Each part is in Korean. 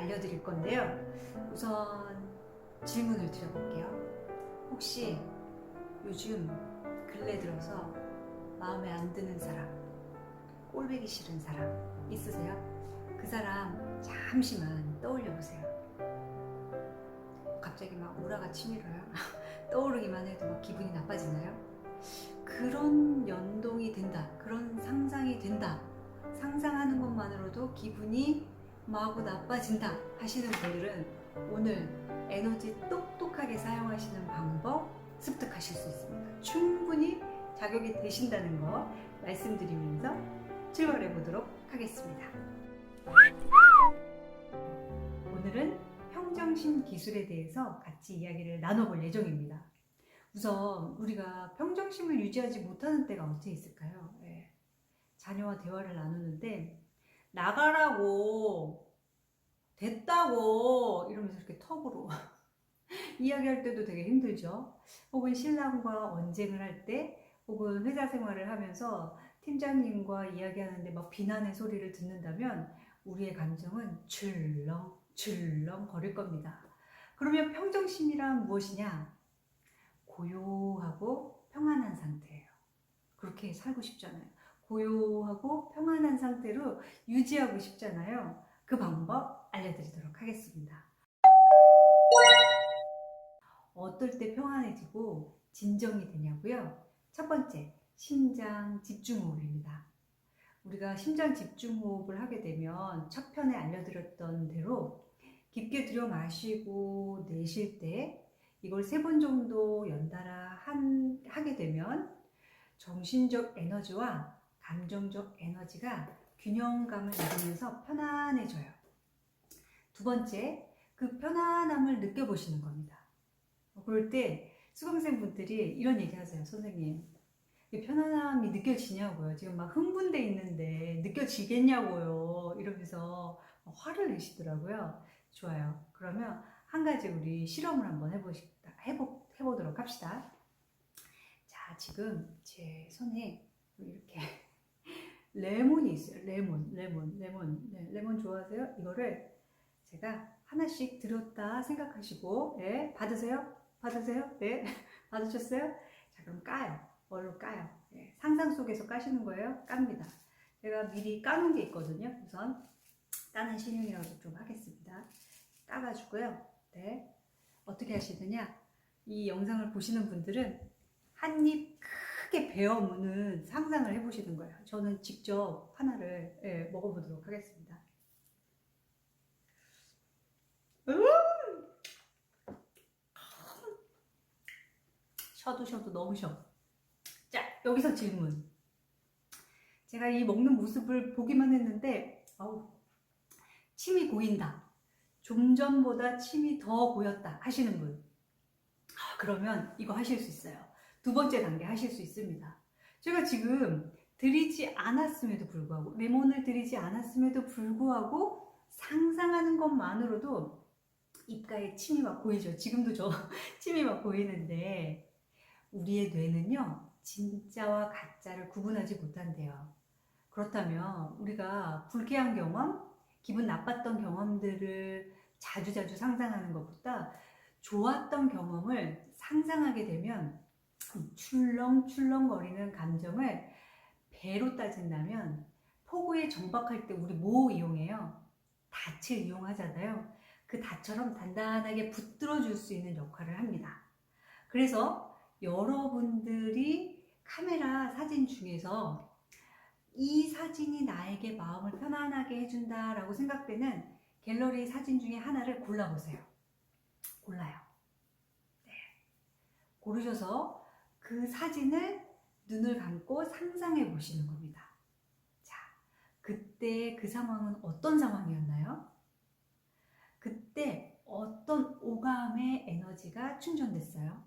알려드릴 건데요. 우선 질문을 드려볼게요. 혹시 요즘 근래 들어서 마음에 안 드는 사람, 꼴보기 싫은 사람 있으세요? 그 사람 잠시만 떠올려 보세요. 갑자기 막 우라가 치밀어요. 떠오르기만 해도 막 기분이 나빠지나요? 그런 연동이 된다. 그런 상상이 된다. 상상하는 것만으로도 기분이 마구 나빠진다 하시는 분들은 오늘 에너지 똑똑하게 사용하시는 방법 습득하실 수 있습니다. 충분히 자격이 되신다는 거 말씀드리면서 출발해 보도록 하겠습니다. 오늘은 평정심 기술에 대해서 같이 이야기를 나눠볼 예정입니다. 우선 우리가 평정심을 유지하지 못하는 때가 언제 있을까요? 예. 자녀와 대화를 나누는데 나가라고 됐다고 이러면서 이렇게 턱으로 이야기할 때도 되게 힘들죠. 혹은 신랑과 언쟁을 할 때 혹은 회사 생활을 하면서 팀장님과 이야기하는데 막 비난의 소리를 듣는다면 우리의 감정은 출렁 출렁 거릴 겁니다. 그러면 평정심이란 무엇이냐? 고요하고 평안한 상태예요. 그렇게 살고 싶잖아요. 고요하고 평안한 상태로 유지하고 싶잖아요. 그 방법 알려드리도록 하겠습니다. 어떨 때 평안해지고 진정이 되냐고요? 첫 번째, 심장 집중호흡입니다. 우리가 심장 집중호흡을 하게 되면 첫 편에 알려드렸던 대로 깊게 들여 마시고 내쉴 때 이걸 세 번 정도 연달아 한, 하게 되면 정신적 에너지와 감정적 에너지가 균형감을 이루면서 편안해져요. 두 번째, 그 편안함을 느껴보시는 겁니다. 그럴 때 수강생분들이 이런 얘기 하세요. 선생님, 이 편안함이 느껴지냐고요. 지금 막 흥분돼 있는데 느껴지겠냐고요. 이러면서 화를 내시더라고요. 좋아요. 그러면 한 가지 우리 실험을 한번 해보시다, 해보, 해보도록 합시다. 자, 지금 제 손에 이렇게 레몬이 있어요. 레몬, 레몬, 레몬. 네, 레몬 좋아하세요? 이거를 제가 하나씩 들었다 생각하시고, 네, 받으세요? 받으세요? 네, 받으셨어요? 자, 그럼 까요. 뭘로 까요? 네, 상상 속에서 까시는 거예요? 깝니다. 제가 미리 까는 게 있거든요. 우선 까는 신용이라도 좀 하겠습니다. 까가지고요. 네, 어떻게 하시느냐? 이 영상을 보시는 분들은 한입 크 게 베어 무는 상상을 해보시는 거예요. 저는 직접 하나를 예, 먹어보도록 하겠습니다. 음! 쉬어도 쉬어도 너무 쉬어. 자, 여기서 질문. 제가 이 먹는 모습을 보기만 했는데, 아우, 침이 고인다. 좀 전보다 침이 더 고였다. 하시는 분. 아, 그러면 이거 하실 수 있어요. 두 번째 단계 하실 수 있습니다. 제가 지금 드리지 않았음에도 불구하고, 레몬을 드리지 않았음에도 불구하고, 상상하는 것만으로도 입가에 침이 막 고이죠. 지금도 저 침이 막 고이는데, 우리의 뇌는요, 진짜와 가짜를 구분하지 못한대요. 그렇다면 우리가 불쾌한 경험, 기분 나빴던 경험들을 자주자주 상상하는 것보다 좋았던 경험을 상상하게 되면 출렁출렁거리는 감정을 배로 따진다면 폭우에 정박할 때 우리 뭐 이용해요? 닻을 이용하잖아요. 그 닻처럼 단단하게 붙들어 줄 수 있는 역할을 합니다. 그래서 여러분들이 카메라 사진 중에서 이 사진이 나에게 마음을 편안하게 해준다라고 생각되는 갤러리 사진 중에 하나를 골라보세요. 골라요. 네. 고르셔서 그 사진을 눈을 감고 상상해 보시는 겁니다. 자, 그때 그 상황은 어떤 상황이었나요? 그때 어떤 오감의 에너지가 충전됐어요?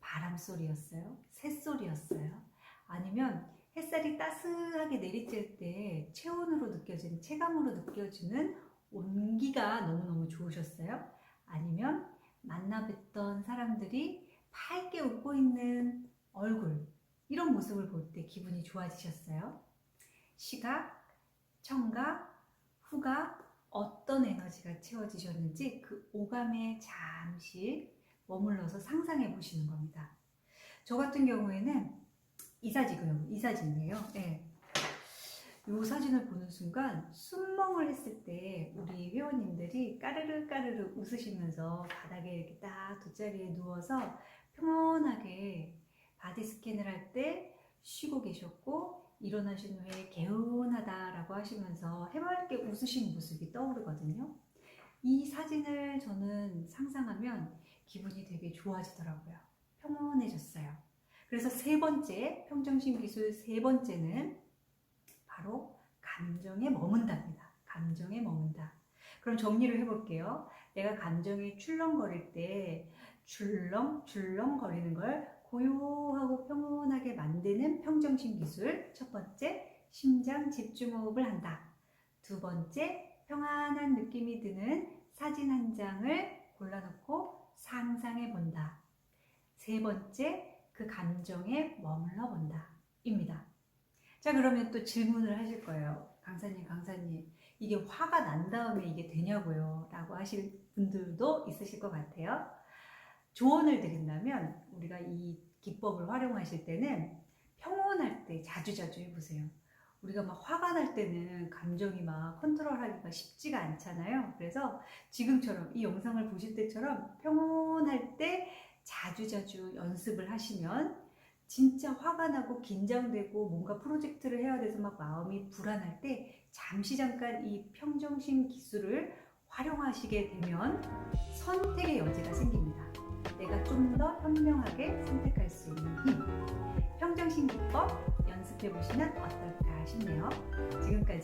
바람 소리였어요? 새 소리였어요? 아니면 햇살이 따스하게 내리쬐을 때 체온으로 느껴지는 체감으로 느껴지는 온기가 너무너무 좋으셨어요? 아니면 만나 뵀던 사람들이 밝게 웃고 있는 모습을 볼 때 기분이 좋아지셨어요? 시각, 청각, 후각 어떤 에너지가 채워지셨는지 그 오감에 잠시 머물러서 상상해 보시는 겁니다. 저 같은 경우에는 이 사진이에요. 이 사진이에요. 예. 이 사진을 보는 순간 순멍을 했을 때 우리 회원님들이 까르르 까르르 웃으시면서 바닥에 이렇게 딱 돗자리에 누워서 평온하게 바디 스캔을 할 때 쉬고 계셨고 일어나신 후에 개운하다라고 하시면서 해맑게 웃으신 모습이 떠오르거든요. 이 사진을 저는 상상하면 기분이 되게 좋아지더라고요. 평온해졌어요. 그래서 세 번째, 평정심 기술 세 번째는 바로 감정에 머문답니다. 감정에 머문다. 그럼 정리를 해볼게요. 내가 감정이 출렁거릴 때 출렁, 출렁 거리는 걸 고요하고 평온하게 만드는 평정심 기술. 첫 번째, 심장 집중호흡을 한다. 두 번째, 평안한 느낌이 드는 사진 한 장을 골라놓고 상상해 본다. 세 번째, 그 감정에 머물러 본다. 입니다. 자, 그러면 또 질문을 하실 거예요. 강사님, 강사님, 이게 화가 난 다음에 이게 되냐고요? 라고 하실 분들도 있으실 것 같아요. 조언을 드린다면, 우리가 이 기법을 활용하실 때는 평온할 때 자주자주 해보세요. 우리가 막 화가 날 때는 감정이 막 컨트롤하기가 쉽지가 않잖아요. 그래서 지금처럼 이 영상을 보실 때처럼 평온할 때 자주자주 연습을 하시면 진짜 화가 나고 긴장되고 뭔가 프로젝트를 해야 돼서 막 마음이 불안할 때 잠시 잠깐 이 평정심 기술을 활용하시게 되면 선택의 여지가 생깁니다. 내가 좀 더 현명하게 선택할 수 있는 힘. 평정심 기법 연습해 보시면 어떨까 싶네요. 지금까지